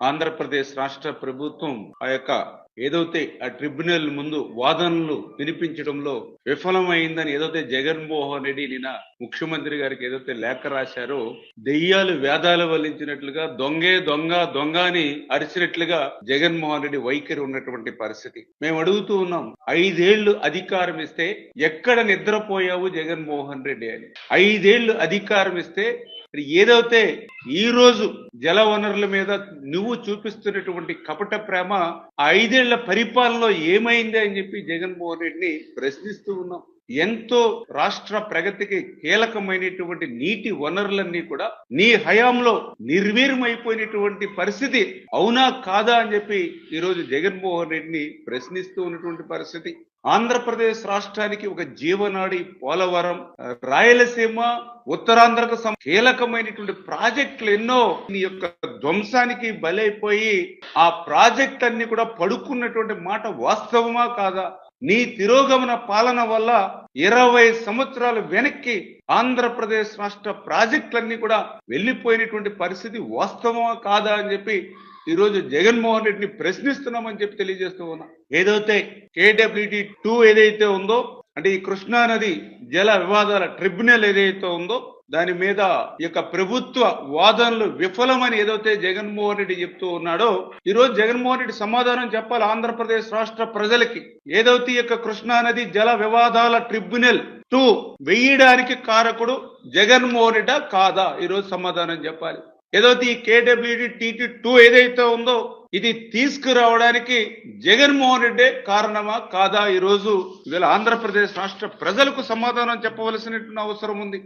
ఆంధ్రప్రదేశ్ రాష్ట్ర ప్రభుత్వం ఆ యొక్క ఏదైతే ఆ ట్రిబ్యునల్ ముందు వాదనలు వినిపించడంలో విఫలమైందని ఏదైతే జగన్మోహన్ రెడ్డి నిన్న ముఖ్యమంత్రి గారికి ఏదైతే లేఖ రాశారో దెయ్యాలు వేదాలు వల్లించినట్లుగా దొంగే దొంగ దొంగ అని అరిచినట్లుగా జగన్మోహన్ రెడ్డి వైఖరి ఉన్నటువంటి పరిస్థితి. మేము అడుగుతూ ఉన్నాం ఐదేళ్ళు అధికారం ఇస్తే ఎక్కడ నిద్రపోయావు జగన్మోహన్ రెడ్డి అని. ఐదేళ్ళు అధికారం ఇస్తే ఏదైతే ఈ రోజు జల వనరుల మీద నువ్వు చూపిస్తున్నటువంటి కపట ప్రేమ ఐదేళ్ళ పరిపాలనలో ఏమైంది అని చెప్పి జగన్మోహన్ రెడ్డిని ప్రశ్నిస్తూ ఉన్నాం. ఎంతో రాష్ట్ర ప్రగతికి కీలకమైనటువంటి నీటి వనరులన్నీ కూడా నీ హయాంలో నిర్వీర్యమైపోయినటువంటి పరిస్థితి అవునా కాదా అని చెప్పి ఈరోజు జగన్మోహన్ రెడ్డిని ప్రశ్నిస్తూ ఉన్నటువంటి పరిస్థితి. ఆంధ్రప్రదేశ్ రాష్ట్రానికి ఒక జీవనాడి పోలవరం రాయలసీమ ఉత్తరాంధ్రకు సం- కీలకమైనటువంటి ప్రాజెక్టులు ఎన్నో ఈ యొక్క ధ్వంసానికి బలైపోయి ఆ ప్రాజెక్ట్ అన్ని కూడా పడుకున్నటువంటి మాట వాస్తవమా కాదా? నీ తిరోగమన పాలన వల్ల ఇరవై సంవత్సరాలు వెనక్కి ఆంధ్రప్రదేశ్ రాష్ట్ర ప్రాజెక్టులన్నీ కూడా వెళ్ళిపోయినటువంటి పరిస్థితి వాస్తవమా కాదా అని చెప్పి ఈ రోజు జగన్మోహన్ రెడ్డిని ప్రశ్నిస్తున్నామని చెప్పి తెలియజేస్తూ ఉన్నా. ఏదైతే కేడబ్ల్యూడి టూ ఏదైతే ఉందో అంటే ఈ కృష్ణా నది జల వివాదాల ట్రిబ్యునల్ ఏదైతే ఉందో దాని మీద ఈ యొక్క ప్రభుత్వ వాదనలు విఫలమని ఏదైతే జగన్మోహన్ రెడ్డి చెప్తూ ఉన్నాడో ఈ రోజు జగన్మోహన్ రెడ్డి సమాధానం చెప్పాలి ఆంధ్రప్రదేశ్ రాష్ట్ర ప్రజలకి. ఏదైతే ఈ యొక్క కృష్ణా నది జల వివాదాల ట్రిబ్యునల్ టూ వేయడానికి కారకుడు జగన్మోహన్ రెడ్డి కాదా? ఈ రోజు సమాధానం చెప్పాలి. ఏదైతే ఈ కేడబ్ల్యూడి టీటీ టూ ఏదైతే ఉందో ఇది తీసుకురావడానికి జగన్మోహన్ రెడ్డి కారణమా కాదా? ఈ రోజు ఇవాళ ఆంధ్రప్రదేశ్ రాష్ట్ర ప్రజలకు సమాధానం చెప్పవలసినటువంటి అవసరం ఉంది.